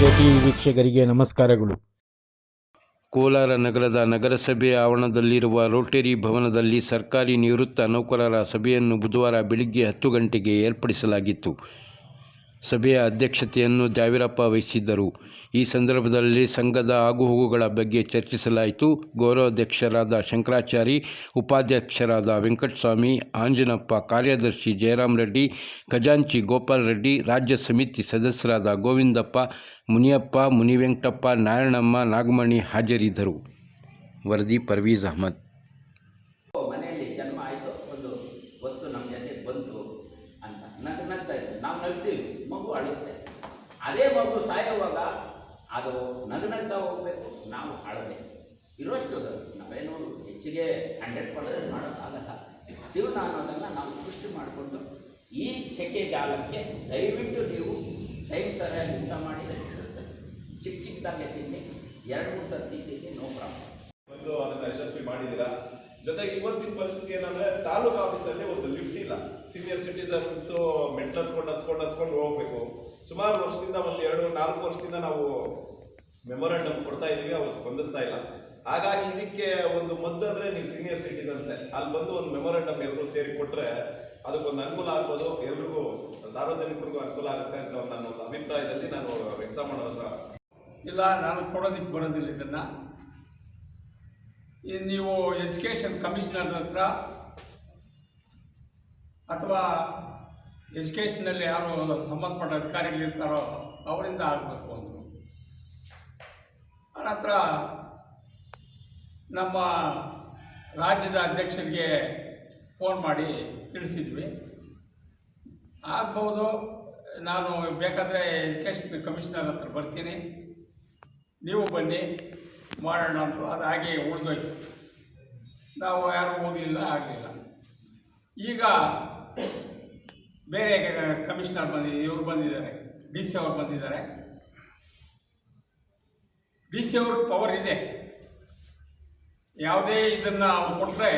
KTV ವೀಕ್ಷಕರಿಗೆ ನಮಸ್ಕಾರಗಳು. ಕೋಲಾರ ನಗರದ ನಗರಸಭೆ ಆವರಣದಲ್ಲಿರುವ ರೋಟರಿ ಭವನದಲ್ಲಿ ಸರ್ಕಾರಿ ನಿವೃತ್ತ ನೌಕರರ ಸಭೆಯನ್ನು ಬುಧವಾರ ಬೆಳಿಗ್ಗೆ ಹತ್ತು ಗಂಟೆಗೆ ಏರ್ಪಡಿಸಲಾಗಿತ್ತು. ಸಭೆಯ ಅಧ್ಯಕ್ಷತೆಯನ್ನು ದ್ಯಾವೀರಪ್ಪ ವಹಿಸಿದ್ದರು. ಈ ಸಂದರ್ಭದಲ್ಲಿ ಸಂಘದ ಆಗುಹೋಗುಗಳ ಬಗ್ಗೆ ಚರ್ಚಿಸಲಾಯಿತು. ಗೌರವಾಧ್ಯಕ್ಷರಾದ ಶಂಕರಾಚಾರಿ, ಉಪಾಧ್ಯಕ್ಷರಾದ ವೆಂಕಟಸ್ವಾಮಿ, ಆಂಜನಪ್ಪ ಕಾರ್ಯದರ್ಶಿ ಜಯರಾಮ್ ರೆಡ್ಡಿ ಖಜಾಂಚಿ ಗೋಪಾಲ್ ರೆಡ್ಡಿ ರಾಜ್ಯ ಸಮಿತಿ ಸದಸ್ಯರಾದ ಗೋವಿಂದಪ್ಪ, ಮುನಿಯಪ್ಪ, ಮುನಿವೆಂಕಟಪ್ಪ, ನಾರಾಯಣಮ್ಮ, ನಾಗಮಣಿ ಹಾಜರಿದ್ದರು. ವರದಿ ಪರ್ವೀಜ್ ಅಹಮದ್. ನಾವು ಅಳಬೇಕು ಇರೋಷ್ಟು ನಾವೇನು ಹೆಚ್ಚಿಗೆ ಹಂಡ್ರೆಡ್ ಪರ್ಸೆಂಟ್ ಮಾಡೋಕ್ಕಾಗಲ್ಲ. ಜೀವನ ಅನ್ನೋದನ್ನು ನಾವು ಸೃಷ್ಟಿ ಮಾಡಿಕೊಂಡು ಈ ಸೆಕೆ ಜಾಲಕ್ಕೆ ದಯವಿಟ್ಟು ನೀವು ಟೈಮ್ ಸರಿಯಾಗಿ ಊಟ ಮಾಡಿ, ಚಿಕ್ಕ ಚಿಕ್ಕದಾಗೆ ತಿನ್ನಿ, ಎರಡು ಮೂರು ಸರ್ತಿ ತಿನ್ನಿ ನೋ ಪ್ರಾಬ್ಲಮ್ ಒಂದು ಅದನ್ನು ಯಶಸ್ವಿ ಮಾಡಿದ್ದೀರಾ? ಜೊತೆಗೆ ಇವತ್ತಿನ ಪರಿಸ್ಥಿತಿ ಏನಂದ್ರೆ ತಾಲೂಕು ಆಫೀಸಲ್ಲಿ ಒಂದು ಲಿಫ್ಟ್ ಇಲ್ಲ. ಸೀನಿಯರ್ ಸಿಟಿಸನ್ಸ್ ಮೆಟ್ಲು ಹತ್ಕೊಂಡು ಹತ್ಕೊಂಡು ಹತ್ಕೊಂಡು ಹೋಗ್ಬೇಕು. ಸುಮಾರು ವರ್ಷದಿಂದ, ಒಂದು ಎರಡು ನಾಲ್ಕು ವರ್ಷದಿಂದ ನಾವು ಮೆಮೊರಂಡಮ್ ಕೊಡ್ತಾ ಇದೀವಿ ಅವ್ರು ಸ್ಪಂದಿಸ್ತಾ ಇಲ್ಲ. ಹಾಗಾಗಿ ಇದಕ್ಕೆ ಒಂದು ಮದ್ದು ಅಂದ್ರೆ ನೀವು ಸೀನಿಯರ್ ಸಿಟಿಸನ್ಸ್ ಅಲ್ಲಿ ಬಂದು ಒಂದು ಮೆಮೊರಂಡಮ್ ಎಲ್ಲರೂ ಸೇರಿ ಕೊಟ್ರೆ ಅದಕ್ಕೊಂದು ಅನುಕೂಲ ಆಗ್ಬೋದು, ಎಲ್ರಿಗೂ ಸಾರ್ವಜನಿಕರಿಗೂ ಅನುಕೂಲ ಆಗುತ್ತೆ ಅಂತ ನನ್ನ ಒಂದು ಅಭಿಪ್ರಾಯದಲ್ಲಿ ನಾನು ವ್ಯಕ್ತ ಮಾಡೋದ್ರ ಇಲ್ಲ, ನಾನು ಕೊಡೋದಕ್ಕೆ ಬರೋದಿಲ್ಲ ಇದನ್ನು. ನೀವು ಎಜುಕೇಷನ್ ಕಮಿಷನರ್ ಹತ್ರ ಅಥವಾ ಎಜುಕೇಷನಲ್ಲಿ ಯಾರು ಸಂಬಂಧಪಟ್ಟ ಅಧಿಕಾರಿಗಳಿರ್ತಾರೋ ಅವರಿಂದ ಆಗಬೇಕು ಒಂದು ಅನಂತರ ನಮ್ಮ ರಾಜ್ಯದ ಅಧ್ಯಕ್ಷರಿಗೆ ಫೋನ್ ಮಾಡಿ ತಿಳಿಸಿದ್ವಿ. ಆಗ್ಬೋದು, ನಾನು ಬೇಕಾದರೆ ಎಜುಕೇಷನ್ ಕಮಿಷನರ್ ಹತ್ರ ಬರ್ತೀನಿ. ನೀವು ಬನ್ನಿ, ಮಾಡೋಣ ಅಂದರು ಅದು ಹಾಗೆ ಉಳಿದೋಯ್ತು. ನಾವು ಯಾರೂ ಹೋಗಲಿಲ್ಲ, ಆಗಲಿಲ್ಲ. ಈಗ ಬೇರೆ ಕಮಿಷನರ್ ಬಂದಿದ್ದಾರೆ ಇವರು ಬಂದಿದ್ದಾರೆ, ಡಿ ಸಿ ಅವರು ಬಂದಿದ್ದಾರೆ. ಡಿ ಸಿ ಅವ್ರ ಪವರ್ ಇದೆ. ಯಾವುದೇ ಇದನ್ನು ಅವ್ರು ಕೊಟ್ಟರೆ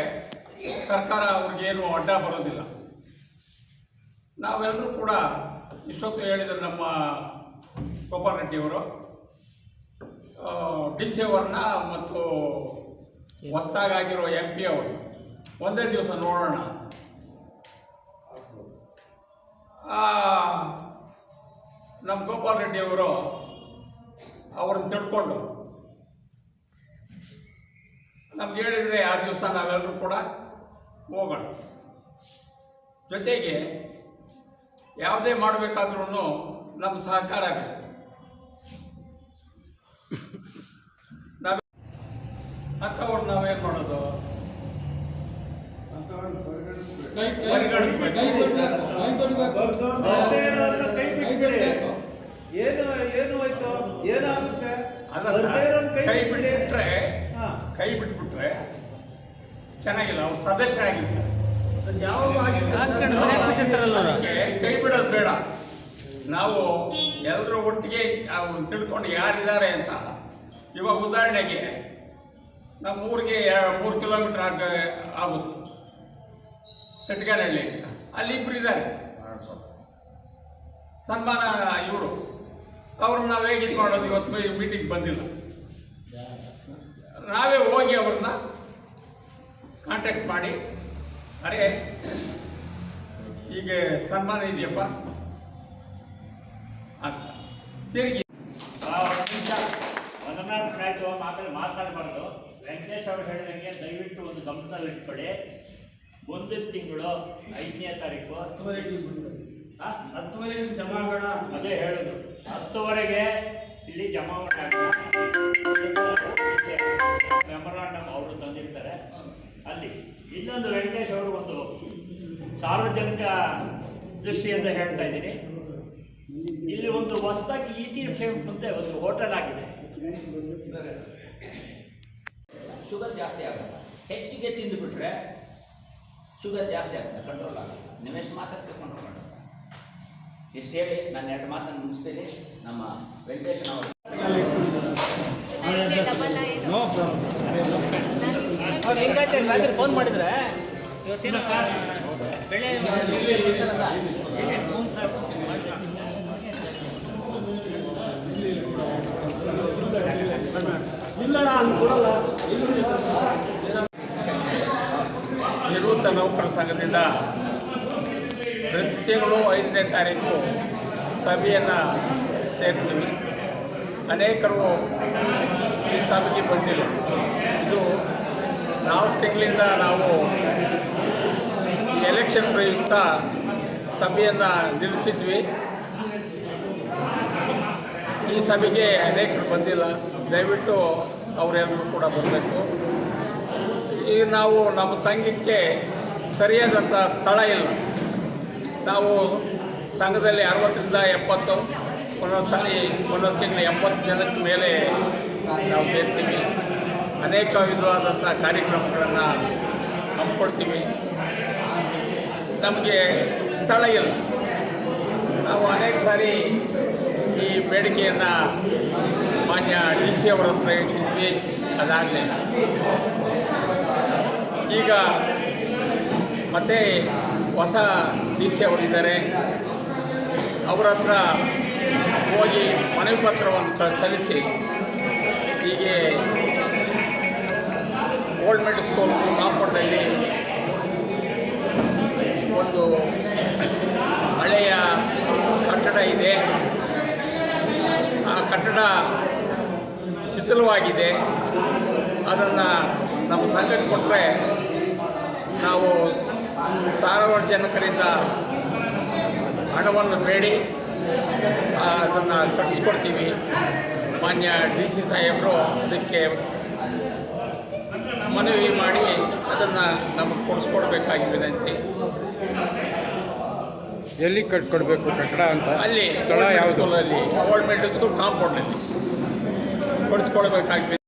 ಸರ್ಕಾರ ಅವ್ರಿಗೇನು ಅಡ್ಡ ಬರೋದಿಲ್ಲ. ನಾವೆಲ್ಲರೂ ಕೂಡ ಇಷ್ಟೊತ್ತು ಹೇಳಿದರು ನಮ್ಮ ಗೋಪಾಲ್ ರೆಡ್ಡಿಯವರು ಡಿ ಸಿ ಅವ್ರನ್ನ ಮತ್ತು ಹೊಸ್ದಾಗಿರೋ ಎಂ ಪಿ ಅವರು ಒಂದೇ ದಿವಸ ನೋಡೋಣ. ನಮ್ಮ ಗೋಪಾಲ್ ರೆಡ್ಡಿ ಅವರು ಅವ್ರನ್ನ ತಿಳ್ಕೊಂಡು. ನಮ್ಗೆ ಹೇಳಿದರೆ ಆ ದಿವಸ ನಾವೆಲ್ಲರೂ ಕೂಡ ಹೋಗೋಣ. ಜೊತೆಗೆ ಯಾವುದೇ ಮಾಡಬೇಕಾದ್ರೂ ನಮ್ಮ ಸಹಕಾರ ಬೇಕು. ನಾವೇ ಅಂಥವ್ರು ನಾವೇನು ಮಾಡೋದು? ಪರಿಗಣಿಸ್ಬೇಕು. ಏನು ಏನು ಹೋಯ್ತು ಏನಾಗುತ್ತೆ? ಕೈ. ಬಿಟ್ಬಿಟ್ರೆ. ಕೈ ಬಿಟ್ಬಿಟ್ರೆ ಚೆನ್ನಾಗಿಲ್ಲ ಅವ್ರು ಸದಸ್ಯರಾಗಿರ್ತಾರೆ ಕೈ ಬಿಡೋದು ಬೇಡ. ನಾವು ಎಲ್ಲರೂ ಒಟ್ಟಿಗೆ ಅವ್ರು ತಿಳ್ಕೊಂಡು ಯಾರಿದ್ದಾರೆ ಅಂತ. ಇವಾಗ ಉದಾಹರಣೆಗೆ ನಮ್ಮ ಊರಿಗೆ ಮೂರು ಕಿಲೋಮೀಟರ್ ಆಗ ಆಗುತ್ತೆ. ಸೆಟ್ಗಾನಹಳ್ಳಿ ಅಂತ. ಅಲ್ಲಿ ಇಬ್ರು ಇದ್ದಾರೆ ಸನ್ಮಾನ ಇವರು. ಅವ್ರನ್ನ ನಾವು ಹೇಗೆ ಇದು ಮಾಡೋದು? ಇವತ್ತು ಮೀಟಿಂಗ್ ಬಂದಿಲ್ಲ ನಾವೇ ಹೋಗಿ ಅವ್ರನ್ನ ಕಾಂಟ್ಯಾಕ್ಟ್ ಮಾಡಿ ಅರೆ ಹೀಗೆ ಸನ್ಮಾನ ಇದೆಯಪ್ಪ? ಅಂತ. ತಿರುಗಿ. ಮಾತಾಡಿ ಮಾತಾಡಬಾರ್ದು. ವೆಂಕಟೇಶ್ ಅವರು ಹೇಳಿದಂಗೆ ದಯವಿಟ್ಟು ಒಂದು ಗಮನದಲ್ಲಿ ಇಟ್ಕೊಳ್ಳಿ. ಮುಂದಿನ ತಿಂಗಳು ಐದನೇ ತಾರೀಕು? ಹತ್ತುವರೆಗೆ ಸಮಾಗಣ ಅದೇ ಹೇಳೋದು. ಹತ್ತುವರೆಗೆ ಇಲ್ಲಿ ಜಮಾ ಮೆಮೊರಾಂಡಮ್ ಅವರು ತಂದಿರ್ತಾರೆ. ಅಲ್ಲಿ ಇನ್ನೊಂದು ವೆಂಕಟೇಶ್ ಅವರು ಒಂದು ಸಾರ್ವಜನಿಕ ದೃಷ್ಟಿಯಿಂದ ಹೇಳ್ತಾ ಇದ್ದೀನಿ. ಇಲ್ಲಿ ಒಂದು ಹೊಸದಾಗಿ ಇ ಟಿ ಎಸ್ ಮುಂದೆ ಒಂದು ಹೋಟೆಲ್ ಆಗಿದೆ. ಶುಗರ್ ಜಾಸ್ತಿ ಆಗುತ್ತೆ. ಹೆಚ್ಚಿಗೆ ತಿಂದುಬಿಟ್ರೆ ಶುಗರ್ ಜಾಸ್ತಿ ಆಗುತ್ತೆ ಕಂಟ್ರೋಲ್ ಆಗುತ್ತೆ. ನೀವೆಷ್ಟು ಮಾತಾಡ್ತೀವಿ ಕಂಟ್ರೋಲ್ ಇಷ್ಟು ಹೇಳಿ ನಾನು ಎರಡು ಮಾತನ್ನು ಮುಗಿಸ್ತೀನಿ. ನಮ್ಮ ವೆಂಕಟೇಶನ್ ಅವರು. ಲಿಂಗಾಚಾರ್ಯ ಫೋನ್ ಮಾಡಿದ್ರೆ ಇವತ್ತೇನು ಬೆಳೆ ಹ್ಞೂ ಸರ್ ನಿವೃತ್ತ ನೌಕರ ಸಂಘದಿಂದ ಪ್ರತಿ ತಿಂಗಳು ಐದನೇ ತಾರೀಕು ಸಭೆಯನ್ನು ಸೇರ್ತೀವಿ. ಅನೇಕರು ಈ ಸಭೆಗೆ ಬಂದಿಲ್ಲ ಇದು ನಾವು ತಿಂಗಳಿಂದ ನಾವು ಎಲೆಕ್ಷನ್ ಪ್ರಯುಕ್ತ ಸಭೆಯನ್ನು ನಿಲ್ಲಿಸಿದ್ವಿ. ಈ ಸಭೆಗೆ ಅನೇಕರು ಬಂದಿಲ್ಲ. ದಯವಿಟ್ಟು ಅವರೆಲ್ಲರೂ ಕೂಡ ಬರಬೇಕು. ಈಗ ನಾವು ನಮ್ಮ ಸಂಘಕ್ಕೆ ಸರಿಯಾದಂಥ ಸ್ಥಳ ಇಲ್ಲ. ನಾವು ಸಂಘದಲ್ಲಿ ಅರವತ್ತರಿಂದ ಎಪ್ಪತ್ತು, ಒಂದೊಂದು ಸಾರಿ ಒಂದೊಂದು ತಿಂಗಳು ಎಂಬತ್ತು ಜನಕ್ಕೆ ಮೇಲೆ ನಾವು ಸೇರ್ತೀವಿ. ಅನೇಕ ವಿಧವಾದಂಥ ಕಾರ್ಯಕ್ರಮಗಳನ್ನು ಹಮ್ಮಿಕೊಳ್ತೀವಿ. ನಮಗೆ ಸ್ಥಳ ಇಲ್ಲ. ನಾವು ಅನೇಕ ಸಾರಿ ಈ ಬೇಡಿಕೆಯನ್ನು ಮಾನ್ಯ ಡಿ ಸಿ ಅವರ ಹತ್ರ ಇಟ್ಟಿದ್ವಿ ಅದಾಗಲೇ. ಈಗ ಮತ್ತೆ ಹೊಸ ಡಿ ಸಿ ಅವರಿದ್ದಾರೆ. ಅವರ ಹತ್ರ ಹೋಗಿ ಮನವಿ ಪತ್ರವನ್ನು ಸಲ್ಲಿಸಿ, ಹೀಗೆ ಓಲ್ಡ್ ಮಿಡ್ ಸ್ಕೂಲ್ ಕಾಂಪೌಂಡಲ್ಲಿ ಒಂದು ಹಳೆಯ ಕಟ್ಟಡ ಇದೆ. ಆ ಕಟ್ಟಡ ಚಿತ್ರವಾಗಿದೆ ಅದನ್ನು ನಮ್ಮ ಸಂಘಕ್ಕೆ ಕೊಟ್ಟರೆ ನಾವು ಸಾರ್ವಜನಿಕರಿಂದ ಹಣವನ್ನು ಬೇಡಿ. ಅದನ್ನು ಕಟ್ಟಿಸ್ಕೊಡ್ತೀವಿ ಮಾನ್ಯ ಡಿ ಸಿ ಸಾಹೇಬರು ಅದಕ್ಕೆ ಮನವಿ ಮಾಡಿ ಅದನ್ನು ನಮಗೆ ಕೊಡಿಸ್ಕೊಡ್ಬೇಕಾಗಿ ವಿನಂತಿ ಎಲ್ಲಿ ಕಟ್ಕೊಡ್ಬೇಕು ಕಟ್ಟಡ ಅಂತ? ಅಲ್ಲಿ ಸ್ಥಳ ಸ್ಕೂಲಲ್ಲಿ ಗೌರ್ಮೆಂಟ್ ಸ್ಕೂಲ್ ಕಾಂಪೌಂಡಲ್ಲಿ ಕೊಡಿಸ್ಕೊಡ್ಬೇಕಾಗಿ